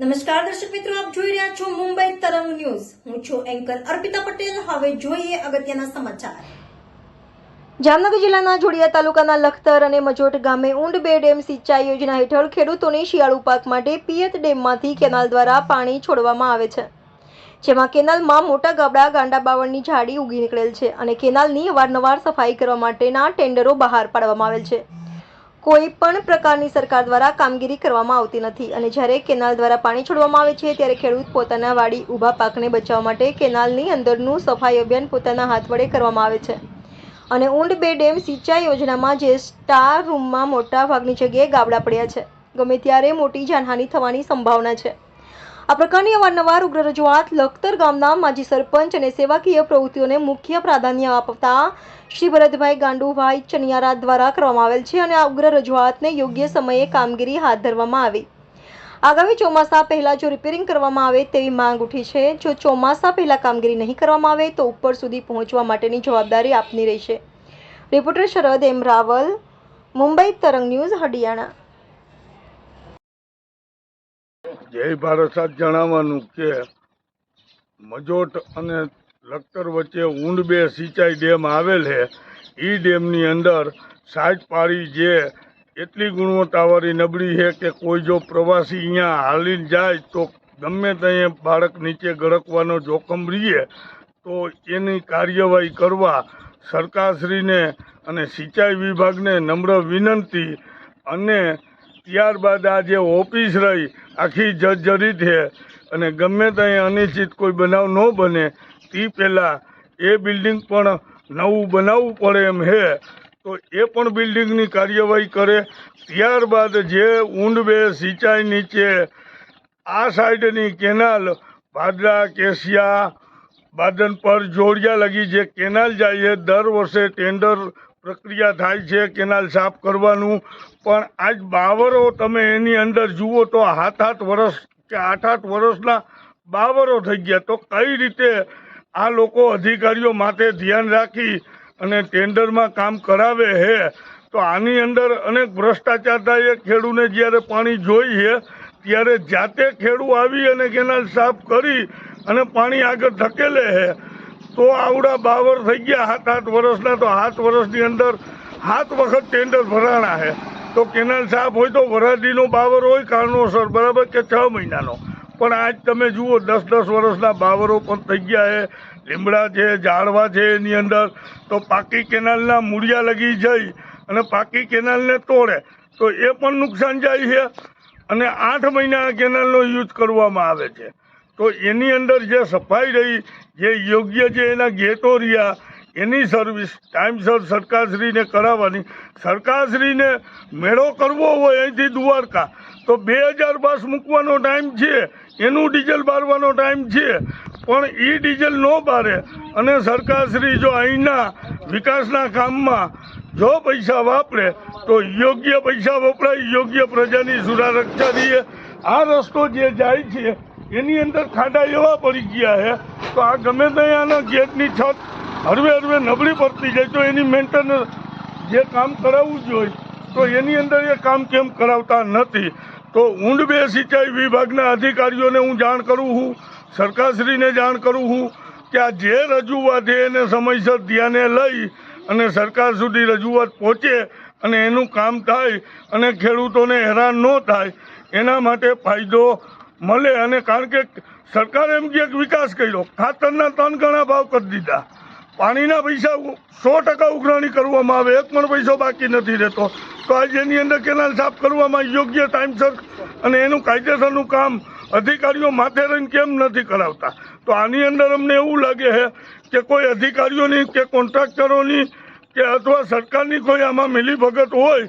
નમસ્કાર, દર્શક મિત્રો, આપ જોઈ રહ્યા છો મુંબઈ તરંગ ન્યૂઝ. હું છું એન્કર અર્પિતા પટેલ. હવે જોઈએ અગત્યના સમાચાર. જામનગર જિલ્લાના જોડિયા તાલુકાના લખતર અને મજોટ ગામે ઊંડ બે ડેમ સિંચાઈ યોજના હેઠળ ખેડૂતોને શિયાળુ પાક માટે પિયત ડેમમાંથી કેનાલ દ્વારા પાણી છોડવામાં આવે છે. જેમાં કેનાલમાં મોટા ગબડા ગાંડા બાવળની ઝાડી ઉગી નીકળેલ છે અને કેનાલની અવારનવાર સફાઈ કરવા માટેના ટેન્ડરો બહાર પાડવામાં આવેલ છે. કોઈ પણ પ્રકારની સરકાર દ્વારા કામગીરી કરવામાં આવતી નથી અને જ્યારે કેનાલ દ્વારા પાણી છોડવામાં આવે છે ત્યારે ખેડૂત પોતાના વાડી ઊભા પાકને બચાવવા માટે કેનાલની અંદરનું સફાઈ અભિયાન પોતાના હાથ વડે કરવામાં આવે છે. અને ઊંડ બે ડેમ સિંચાઈ યોજનામાં જે સ્ટાર રૂમમાં મોટા ભાગની જગ્યાએ ગાબડા પડ્યા છે. ગમે ત્યારે મોટી જાનહાની થવાની સંભાવના છે. આ પ્રકારની અવારનવાર ઉગ્ર રજૂઆત લખતર ગામના માજી સરપંચ અને સેવાકીય પ્રવૃત્તિઓને મુખ્ય પ્રાધાન્ય આપતા શ્રી ભરતભાઈ ગાંડુભાઈ ચનિયારા દ્વારા કરવામાં આવેલ છે અને આ ઉગ્ર રજૂઆતને યોગ્ય સમયે કામગીરી હાથ ધરવામાં આવી. આગામી ચોમાસા પહેલાં જો રિપેરિંગ કરવામાં આવે તેવી માંગ ઉઠી છે, જો ચોમાસા પહેલાં કામગીરી નહીં કરવામાં આવે તો ઉપર સુધી પહોંચવા માટેની જવાબદારી આપની રહેશે. Reporter Sharad M Raval, Mumbai Tarang news Hadiyana જય ભારત સાથ જણાવવાનું કે મજોટ અને લખતર વચ્ચે ઊંડ બે સિંચાઈ ડેમ આવેલ છે. એ ડેમની અંદર સાજ પાડી જે એટલી ગુણવત્તાવાળી નબળી છે કે કોઈ જો પ્રવાસી અહીંયા હાલીને જાય તો ગમે ત્યાં બાળક નીચે ગળકવાનો જોખમ રહીએ તો એની કાર્યવાહી કરવા સરકારશ્રીને અને સિંચાઈ વિભાગને નમ્ર વિનંતી અને ત્યારબાદ આ જે ઓફિસ રહી, આખી જર્જરિત છે અને ગમે ત્યાં અનિશ્ચિત કોઈ બનાવ ન બને, તે પહેલાં એ બિલ્ડિંગ પણ નવું બનાવવું પડે એમ છે તો એ પણ બિલ્ડિંગની કાર્યવાહી કરે. ત્યારબાદ જે ઊંડ બે સિંચાઈ નીચે, આ સાઈડની કેનાલ ભાદરા કેસિયા બાદન પર જોડિયા લગી જે કેનાલ જાય છે, દર વર્ષે ટેન્ડર પ્રક્રિયા થાય છે, કેનાલ સાફ કરવાનું. પણ આજ બાવરો તમે એની અંદર જુઓ તો હાથ હાથ વર્ષ કે આઠ આઠ વર્ષના બાવરો થઈ ગયા. તો કઈ રીતે આ લોકો અધિકારીઓ માટે ધ્યાન રાખી અને ટેન્ડરમાં કામ કરાવે છે તો આની અંદર અનેક ભ્રષ્ટાચાર થાય ખેડૂને જ્યારે પાણી જોઈ છે ત્યારે જાતે ખેડૂ આવી અને કેનાલ સાફ કરી અને પાણી આગળ ધકેલે છે તો આવડા બાવર થઈ ગયા સાત આઠ વર્ષના, તો સાત વર્ષની અંદર સાત વખત ટેન્ડર ભરાણા છે. તો કેનાલ સાફ હોય તો વરાધીનો બાવર હોય, કારણોસર, બરાબર કે છ મહિનાનો. પણ આજ તમે જુઓ દસ દસ વર્ષના બાવરો પણ થઈ ગયા છે. લીમડા છે, ઝાડવા છે એની અંદર. તો પાકી કેનાલના મૂળિયા લગી જઈ અને પાકી કેનાલને તોડે. તો એ પણ નુકસાન જાય છે. અને આઠ મહિના કેનાલનો યુઝ કરવામાં આવે છે. તો એની અંદર જે સફાઈ રહી, જે યોગ્ય જે એના ગેટો રહ્યા, એની સર્વિસ ટાઈમસર સરકારશ્રીને કરાવવાની. સરકારશ્રીને મેળો કરવો હોય અહીંથી દ્વારકા, તો બે હજાર બસ મૂકવાનો ટાઈમ છે, એનું ડીઝલ બારવાનો ટાઈમ છે, પણ એ ડીઝલ ન બારે. અને સરકારશ્રી જો અહીંના વિકાસના કામમાં જો પૈસા વાપરે, તો યોગ્ય પૈસા વપરાય, યોગ્ય પ્રજાની સુરક્ષા દઈએ આ રસ્તો જે જાય છે એની અંદર ખાડા એવા પડી ગયા છે તો આ ગમે ત્યાંના ગેટની છત હરવે હરવે નબળી પડતી જાય તો એની મેન્ટેનન્સ જે કામ કરાવવું જોઈએ તો એની અંદર એ કામ કેમ કરાવતા નથી. તો ઊંડ બે સિંચાઈ વિભાગના અધિકારીઓને હું જાણ કરું છું, સરકારશ્રીને જાણ કરું છું કે આ જે રજૂઆત છે એને સમયસર ધ્યાને લઈ અને સરકાર સુધી રજૂઆત પહોંચે અને એનું કામ થાય અને ખેડૂતોને હેરાન ન થાય, એના માટે ફાયદો મળે અને કારણ કે સરકારે એમ કે વિકાસ કર્યો. ખાતરના ત્રણ ગણા ભાવ કરી દીધા. પાણીના પૈસા સો ટકા ઉઘરાણી કરવામાં આવે, એક પણ પૈસો બાકી નથી રહેતો. તો આજે એની અંદર કેનાલ સાફ કરવામાં યોગ્ય ટાઈમસર અને એનું કાયદેસરનું કામ અધિકારીઓ માથે રહીને કેમ નથી કરાવતા? તો આની અંદર અમને એવું લાગે છે કે કોઈ અધિકારીઓની કે કોન્ટ્રાક્ટરોની કે અથવા સરકારની કોઈ આમાં મિલીભગત હોય